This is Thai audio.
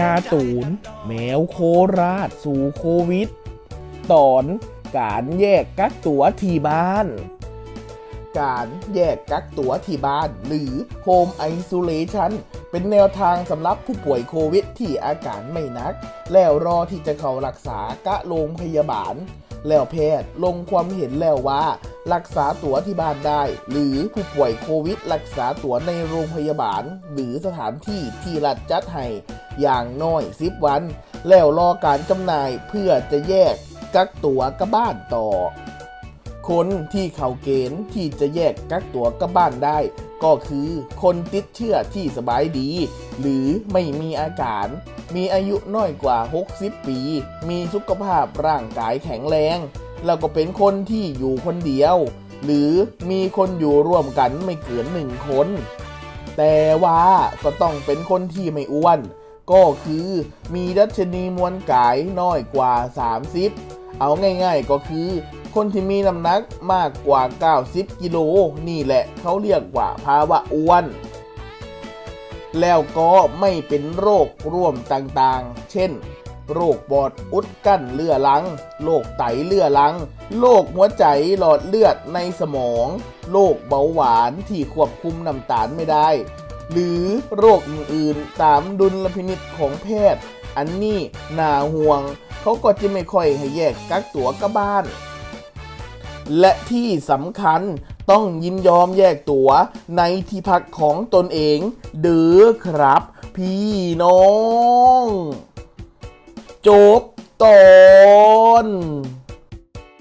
การ์ตูน แมวโคราช สู่โควิด ตอนการแยกกักตัวที่บ้าน การแยกกักตัวที่บ้าน หรือ Home Isolation เป็นแนวทางสำหรับผู้ป่วยโควิดที่อาการไม่นัก แล้วรอที่จะเข้ารักษากะโรงพยาบาล แล้วแพทย์ลงความเห็นแล้วว่า รักษาตัวที่บ้านได้ หรือผู้ป่วยโควิด รักษาตัวในโรงพยาบาล หรือสถานที่ที่รัฐจัดให้ อย่างน้อย10วัน แล้วรอการจำหน่ายเพื่อจะแยกกักตัวกับบ้านต่อ คนที่เข้าเกณฑ์ที่จะแยกกักตัวกับบ้านได้ ก็คือคนติดเชื้อที่สบายดี หรือไม่มีอาการ มีอายุน้อยกว่า 60 ปี มีสุขภาพร่างกายแข็งแรง แล้วก็เป็นคนที่อยู่คนเดียว หรือมีคนอยู่ร่วมกันไม่เกินหนึ่งคนแต่ว่าก็ต้องเป็นคนที่ไม่อ้วน ก็คือมีดัชนีมวลกายน้อยกว่า 30 เอาง่ายๆก็คือ คนที่มีน้ำหนักมากกว่า 90 กิโลนี่แหละเขาเรียกว่าภาวะอ้วน แล้วก็ไม่เป็นโรคร่วมต่างๆ เช่น โรคปอดอุดกั้นเลือรัง โรคไตเลือรัง โรคหัวใจหลอดเลือดในสมอง โรคเบาหวานที่ควบคุมน้ำตาลไม่ได้ หรือโรคอื่นๆ ตามดุลพินิจของแพทย์ อันนี้น่าห่วง เขาก็จะไม่ค่อยให้แยกกักตัวกับบ้าน และที่สำคัญต้องยินยอมแยกตัวในที่พักของตนเองเด้อครับ พี่น้อง จบตอน